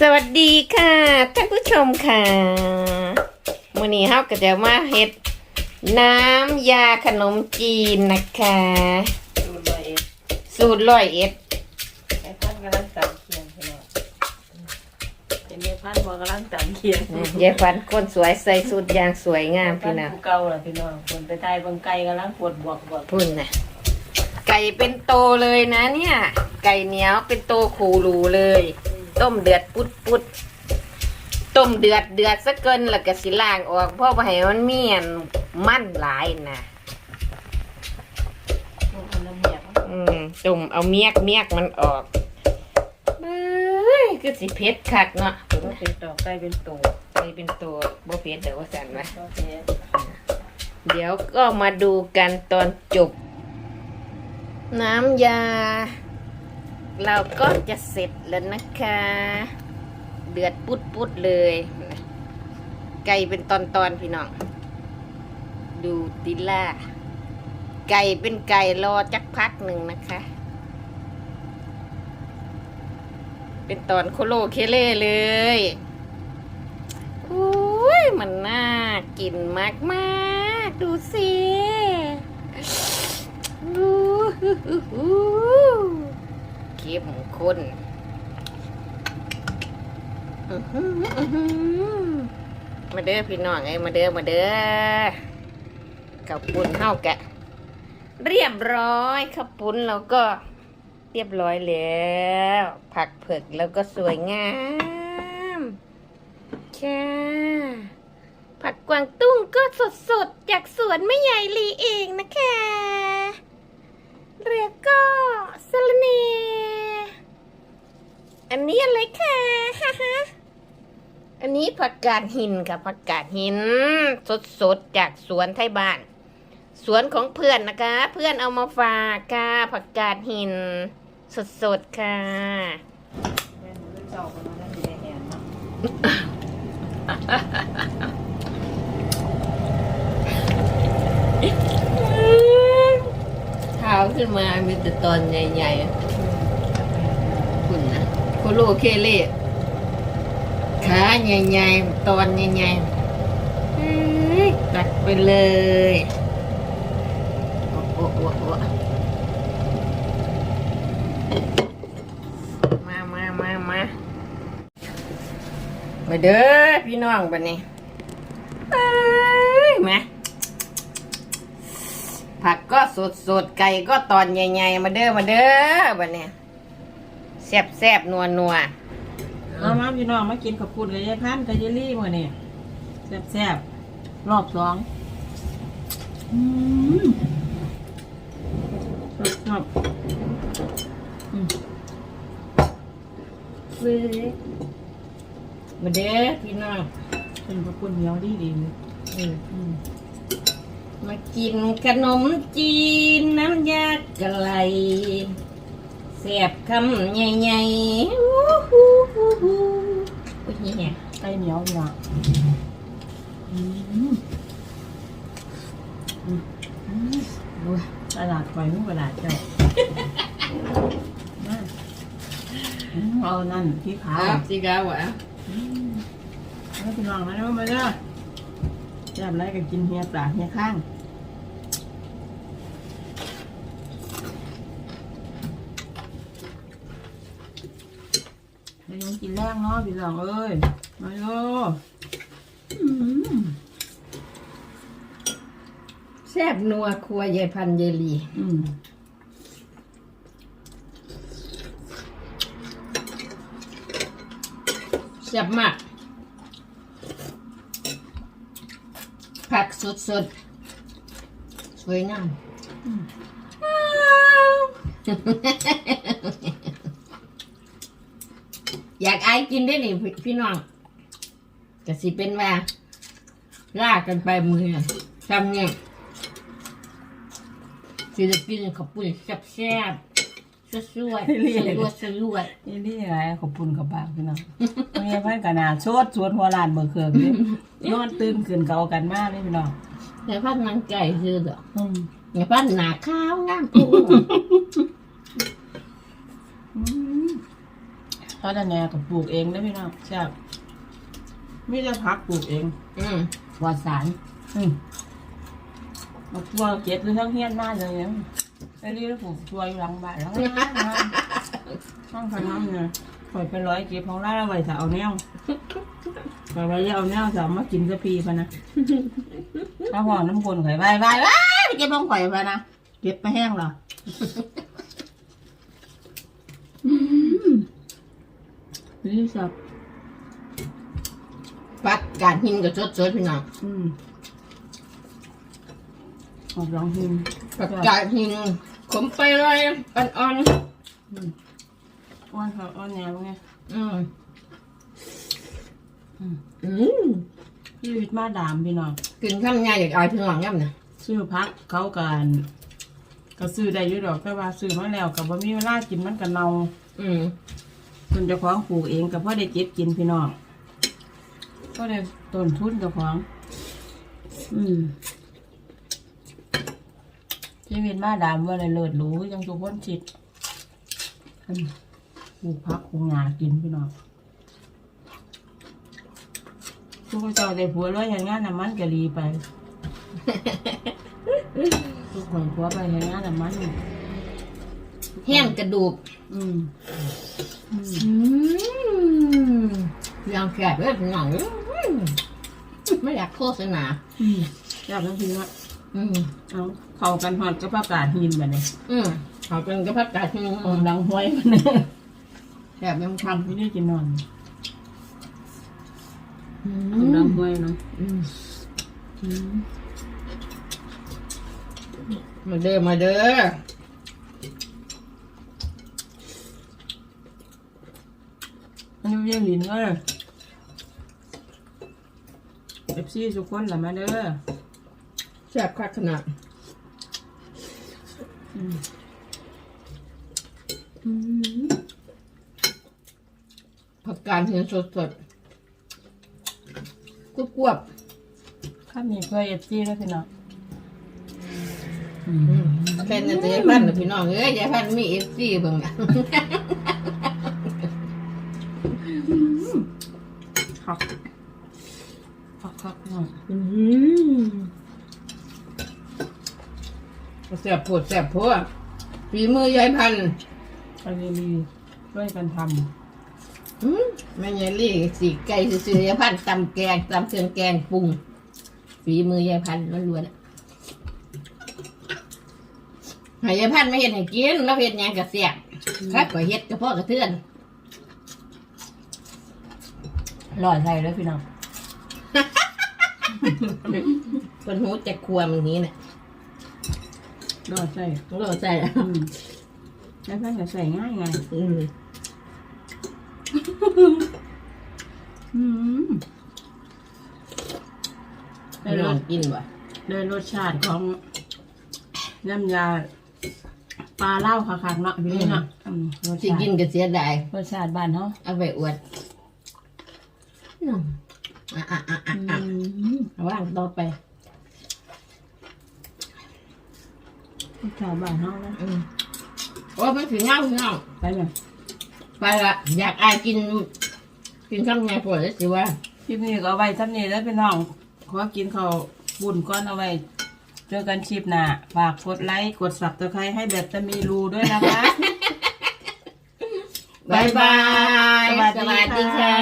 สวัสดีค่ะท่านผู้ชมค่ะวันนี้เราก็จะมาเฮ็ดน้ำยาขนมจีนนะคะ ดูลอยเอ็ดสูตรร้อยเอ็ดไอ้พันกำลังตำเคียงพี่น้องเป็นไอ้พันพอกำลังตำเคียงยายฟันคนสวยใส่สูตรอย่างสวยงามพี่น้องผู้เก่าล่ะพี่น้องคนไปตายบางไก่กำลังปวดบวกบวกพุ่นนะไก่เป็นโตเลยนะเนี่ย ไก่เหนียวเป็นโตคูรูเลย ต้มเดือดปุดปุดต้มเดือดเดือดซะเกินแล้วก็สิล้างออกเพราะว่าให้มันเมียนมันหลายนะมันน้ำเมียกอืมตุ่มเอาเมียกเมียกมันออกเอ้ยคือสิเผ็ดคักเนาะก็เป็นต่อไก่เป็นตัวไปเป็นตัวบ่เผ็ดเดี๋ยวว่าสันวะโอเคเดี๋ยวก็มาดูกันตอนจบ น้ำยา เราก็จะเสร็จแล้วนะคะ เดือดปุดปุดเลย ไก่เป็นตอนตอนพี่น้อง ดูติล่า ไก่เป็นไก่รอจักพักหนึ่งนะคะ เป็นตอนโคโลเคเล่เลยอุ้ยมันน่ากินมากมากดูสิอู้ หูหูหูเข้มข้นอื้อหืออื้อหือมาเด้อพี่น้องไอ้มาเด้อมาเด้อกับปุ้นเฮากะ เรียบร้อยข้าวปุ้นเราก็เรียบร้อยแล้ว ผักเผือกแล้วก็สวยงามค่ะผักกวางตุ้งก็สดๆ จากสวนไม่ใหญ่ลีเองนะคะ เรียก็สะระเนอันนี้อะไรคะฮ่าฮะอันนี้ผักกาดหินค่ะผักกาดหิน สดๆ จากสวนไทยบ้าน สวนของเพื่อนนะคะ เพื่อนเอามาฝากค่ะผักกาดหิน สดๆ ค่ะ แม่หนูเจ้าคนมา มีแต่ตอนใหญ่ๆ คุณนะโคโลเคเล่ขาใหญ่ๆ ตอนใหญ่ๆตักไปเลยโอ้โอ้โอ้โอ้มามามามามาเด้อพี่น้องบันนี้เอ้ยมา ผักก็สดสดๆไก่ก็ตอนใหญ่ๆมาเด้อมาเด้อบัดเนี้ยแซ่บแซ่บนัวนัวเอามาพี่น้องมากินข้าวปุ้นกับยายพันกับยายลี่มื้อนี่แซ่บๆรอบสองอืมชอบอืมเว้ยมาเด้อพี่น้องเป็นข้าวปุ้นเหนียวดีดีเลยอืม มมากินขนมจีนน้ำยากะไหลแซ่บคำใหญ่ๆอู้หูหูหูโอ้ยเนี่ยไก่เหนียวเหนียวอืมดูตลาดไฟมุ่งตลาดเจ้ามาอืมเอานั่นที่ขาควรับสิกาวะแล้วพี่น้องมาแล้วมาเด้อแซ่บไรก็กินเฮียปลาเฮียข้าง ยวยังกินแรงเนาะพี่น้องเอ้ยมาโยอืมแซ่บนัวครัวยายพันยายลีอืมแซ่บมาก ผักสดสดๆสวยงามอยาก ไอายกินได้นี่พี่พี่น้องก็สิเป็นว่าลากกันไปมือเนี่ยทำเนี่ยสิจะกินข้าวปุ้นแซ่บๆสวยๆสวยๆสวยๆนี่นี่อะไรขอบคุณกับบากพี่น้องเมียพันกนาโชดสวนหัวลานเบอร์เคืองนี่นอนตื่นขึ้นเกากันมากเลยพี่น้องอย่าพัดนางไก่ซื้อเด้ออืมอย่าพัดหนาข้าวงามโอ้อืมถ้าแต่แหน่ก็ปลูกเองได้อพี่น้องแซ่บมีแต่ผักปลูกเองอืมปลอดสารอืมมาทัวเก็บอยู่ทั้งเฮียนมาเลยเนี่ยไอ้นี่แล้วปลูกทัวอยู่หลังบ้านแล้วห้องขน้ำเนี่ยปล่อยไปร้อยเก็บของร้านเอาไว้ถ้าเอาแนวปล่อยไว้เอาแนวจะเอามากินกะพีพะนะถ้าห่อน้ำคนข่อยไว้ไว้ไว้ไปเก็บของข่อยพะนะเก็บมาแห้งเหรออื นี่สับปัดการหินกับสดๆพี่น้องอืมออกร้องเพลงปัดการหินขมไปเลยอ่อนอืมอ้วนเขาอ้วนแนวไงๆอืมอืมอืมชีวิตมาดามพี่น้องกินข้าวง่ายอยากอายพี่น้องย่ำนะซื้อพักเขากันก็ซื้อได้อยู่ดอกแต่ว่าซื้อมาแล้วกับว่ามีเวลากินมันกันเนาอืม คนเจ้าของปลูกเองกับพ่อได้เก็บกินพี่น้องก็ได้ต้นทุนเจ้าของ อืมชีวิตมาดามว่าได้เลิศหรูยังทุกคนชิดอืมปลูกพักปลูกงากินพี่น้องทุกคนเจ้าได้ผัวร้อยเห็นงานน้ำมันก็รีไปทุกคนผัวไปเห็นงานน้ำมันนี่แห้งกระดูก อืมอืม ยังแคบเลยพี่น้องอืมไม่อยากโฆษณาอืมอยากต้องกินว่าอืมเอาเข้ากันหอดกับผักกาดหินแบบนี้อืมเขาเป็นกระพักกาดหินอมดังห้วยมันเนี่ยแคบยังทไม่ได้กินนอนำอมดังห้วยเนาะอืมอืมมาเด้อมาเด้อ อันนี้เรียกลิ้นเลยเอฟซีทุกคนแหละมาเด้อแซ่บคักขนาดอืมผักกาดหินสดๆกวบข้ามีเคยเอฟซีแล้วพี่น้องอืๆอืมมเป็นแต่ยายพันธุ์น่ะพี่น้องเอ้ยยายพันธุ์มีเอฟซีเบิ่งอะ คักคักคักเนาะอืมแซ่บโพดแซ่บโพดฝีมือยายพันธุ์อันนี้มีช่วยกันทอืมแม่ยายลี่สีไก่ซื่อๆยายพันธุ์ตำแกงตำเครื่องแกงปรุงฝีมือยายพันธุ์ล้วนๆอะให้ยายพันธุ์ไม่เห็นให้กินแล้วเห็นหยังกะเสียบคักก็เฮ็ดกระเพาะกระเทือนำลอยใส่เลยพี่น้องคนหูจะครัวมันนี้เนี่ยลอยใส่เราใส่อะอืมแล้วก็จะใส่ง่ายไงอืมอืมได้ไม่รลองสกินว่ะได้รสชาติของน้ำยาปลาเล่าคักๆเนาะพี่นี่เนาะอืมรสสิชาติกินก็เสียดายรสชาติบ้านเนาะ เอาไปอวด อืมอะอะอะอะอะว่างต่อไปรสชาติบ้านเนาะนะอืมโอ้ยมันถึงเงาถึงเงาไปเลยไปละอยากอายกิน กินข้าวไงปวดแล้วสิว่าคลิปนี้ก็เอาไว้ท่านี้แล้วพี่น้องขอกินข้าวบุญก้อนเอาไว้ เจอกันคลิปหน้าฝากกดไลค์กดสับตะไคร้ให้แบบจะมีรูด้วยนะคะบายบาย สวัสดีค่ะ